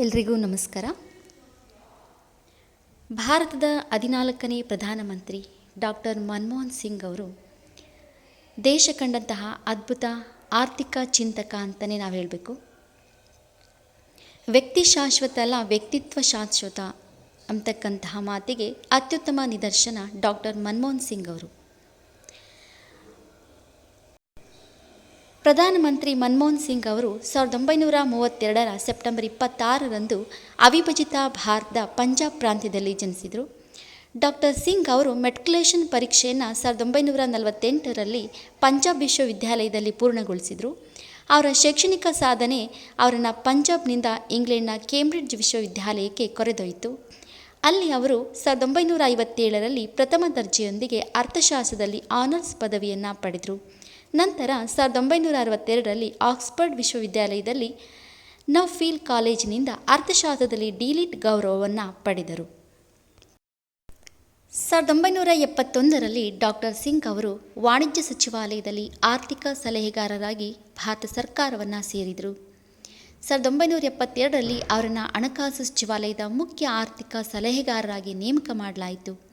ಎಲ್ರಿಗೂ ನಮಸ್ಕಾರ. ಭಾರತದ ಹದಿನಾಲ್ಕನೇ ಪ್ರಧಾನಮಂತ್ರಿ ಡಾಕ್ಟರ್ ಮನಮೋಹನ್ ಸಿಂಗ್ ಅವರು ದೇಶ ಕಂಡಂತಹ ಅದ್ಭುತ ಆರ್ಥಿಕ ಚಿಂತಕ ಅಂತಲೇ ನಾವು ಹೇಳಬೇಕು. ವ್ಯಕ್ತಿ ಶಾಶ್ವತ ಅಲ್ಲ, ವ್ಯಕ್ತಿತ್ವ ಶಾಶ್ವತ ಅಂತಕ್ಕಂತಹ ಮಾತಿಗೆ ಅತ್ಯುತ್ತಮ ನಿದರ್ಶನ ಡಾಕ್ಟರ್ ಮನಮೋಹನ್ ಸಿಂಗ್ ಅವರು. ಪ್ರಧಾನಮಂತ್ರಿ ಮನಮೋಹನ್ ಸಿಂಗ್ ಅವರು ಸಾವಿರದ ಒಂಬೈನೂರ ಮೂವತ್ತೆರಡರ ಸೆಪ್ಟೆಂಬರ್ ಇಪ್ಪತ್ತಾರರಂದು ಅವಿಭಜಿತ ಭಾರತದ ಪಂಜಾಬ್ ಪ್ರಾಂತ್ಯದಲ್ಲಿ ಜನಿಸಿದರು. ಡಾಕ್ಟರ್ ಸಿಂಗ್ ಅವರು ಮೆಟ್ಕುಲೇಷನ್ ಪರೀಕ್ಷೆಯನ್ನು ಸಾವಿರದ ಒಂಬೈನೂರ ನಲವತ್ತೆಂಟರಲ್ಲಿ ಪಂಜಾಬ್ ವಿಶ್ವವಿದ್ಯಾಲಯದಲ್ಲಿ ಪೂರ್ಣಗೊಳಿಸಿದರು. ಅವರ ಶೈಕ್ಷಣಿಕ ಸಾಧನೆ ಅವರನ್ನು ಪಂಜಾಬ್ನಿಂದ ಇಂಗ್ಲೆಂಡ್ನ ಕೇಂಬ್ರಿಡ್ಜ್ ವಿಶ್ವವಿದ್ಯಾಲಯಕ್ಕೆ ಕೊರೆದೊಯ್ತು ಅಲ್ಲಿ ಅವರು ಸಾವಿರದ ಒಂಬೈನೂರ ಐವತ್ತೇಳರಲ್ಲಿ ಪ್ರಥಮ ದರ್ಜೆಯೊಂದಿಗೆ ಅರ್ಥಶಾಸ್ತ್ರದಲ್ಲಿ ಆನರ್ಸ್ ಪದವಿಯನ್ನು ಪಡೆದರು. ನಂತರ ಸಾವಿರದ ಒಂಬೈನೂರ ಅರವತ್ತೆರಡರಲ್ಲಿ ಆಕ್ಸ್ಫರ್ಡ್ ವಿಶ್ವವಿದ್ಯಾಲಯದಲ್ಲಿ ನಫೀಲ್ ಕಾಲೇಜಿನಿಂದ ಅರ್ಥಶಾಸ್ತ್ರದಲ್ಲಿ ಡಿಲಿಟ್ ಗೌರವವನ್ನು ಪಡೆದರು. ಸಾವಿರದ ಒಂಬೈನೂರ ಎಪ್ಪತ್ತೊಂದರಲ್ಲಿ ಡಾಕ್ಟರ್ ಸಿಂಗ್ ಅವರು ವಾಣಿಜ್ಯ ಸಚಿವಾಲಯದಲ್ಲಿ ಆರ್ಥಿಕ ಸಲಹೆಗಾರರಾಗಿ ಭಾರತ ಸರ್ಕಾರವನ್ನು ಸೇರಿದರು. ಸಾವಿರದ ಒಂಬೈನೂರ ಎಪ್ಪತ್ತೆರಡರಲ್ಲಿ ಅವರನ್ನು ಹಣಕಾಸು ಸಚಿವಾಲಯದ ಮುಖ್ಯ ಆರ್ಥಿಕ ಸಲಹೆಗಾರರಾಗಿ ನೇಮಕ ಮಾಡಲಾಯಿತು.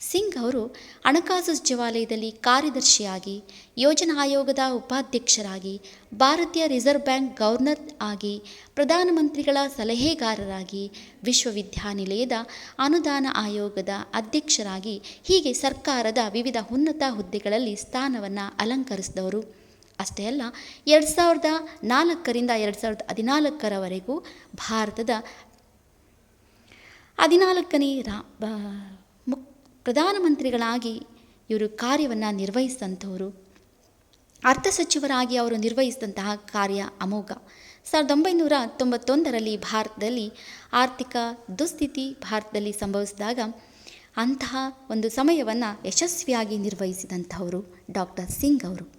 ಸಿಂಗ್ ಅವರು ಹಣಕಾಸು ಸಚಿವಾಲಯದಲ್ಲಿ ಕಾರ್ಯದರ್ಶಿಯಾಗಿ, ಯೋಜನಾ ಆಯೋಗದ ಉಪಾಧ್ಯಕ್ಷರಾಗಿ, ಭಾರತೀಯ ರಿಸರ್ವ್ ಬ್ಯಾಂಕ್ ಗವರ್ನರ್ ಆಗಿ, ಪ್ರಧಾನಮಂತ್ರಿಗಳ ಸಲಹೆಗಾರರಾಗಿ, ವಿಶ್ವವಿದ್ಯಾನಿಲಯದ ಅನುದಾನ ಆಯೋಗದ ಅಧ್ಯಕ್ಷರಾಗಿ, ಹೀಗೆ ಸರ್ಕಾರದ ವಿವಿಧ ಉನ್ನತ ಹುದ್ದೆಗಳಲ್ಲಿ ಸ್ಥಾನವನ್ನು ಅಲಂಕರಿಸಿದವರು. ಅಷ್ಟೇ ಅಲ್ಲ, ಎರಡು ಸಾವಿರದ ನಾಲ್ಕರಿಂದ ಎರಡು ಸಾವಿರದ ಹದಿನಾಲ್ಕರವರೆಗೂ ಭಾರತದ ಹದಿನಾಲ್ಕನೇ ರಾ ಪ್ರಧಾನಮಂತ್ರಿಗಳಾಗಿ ಇವರು ಕಾರ್ಯವನ್ನು ನಿರ್ವಹಿಸಿದಂಥವರು. ಅರ್ಥ ಸಚಿವರಾಗಿ ಅವರು ನಿರ್ವಹಿಸಿದಂತಹ ಕಾರ್ಯ ಅಮೋಘ. ಸಾವಿರದ ಒಂಬೈನೂರ ತೊಂಬತ್ತೊಂದರಲ್ಲಿ ಭಾರತದಲ್ಲಿ ಆರ್ಥಿಕ ದುಸ್ಥಿತಿ ಭಾರತದಲ್ಲಿ ಸಂಭವಿಸಿದಾಗ ಅಂತಹ ಒಂದು ಸಮಯವನ್ನು ಯಶಸ್ವಿಯಾಗಿ ನಿರ್ವಹಿಸಿದಂಥವರು ಡಾಕ್ಟರ್ ಸಿಂಗ್ ಅವರು.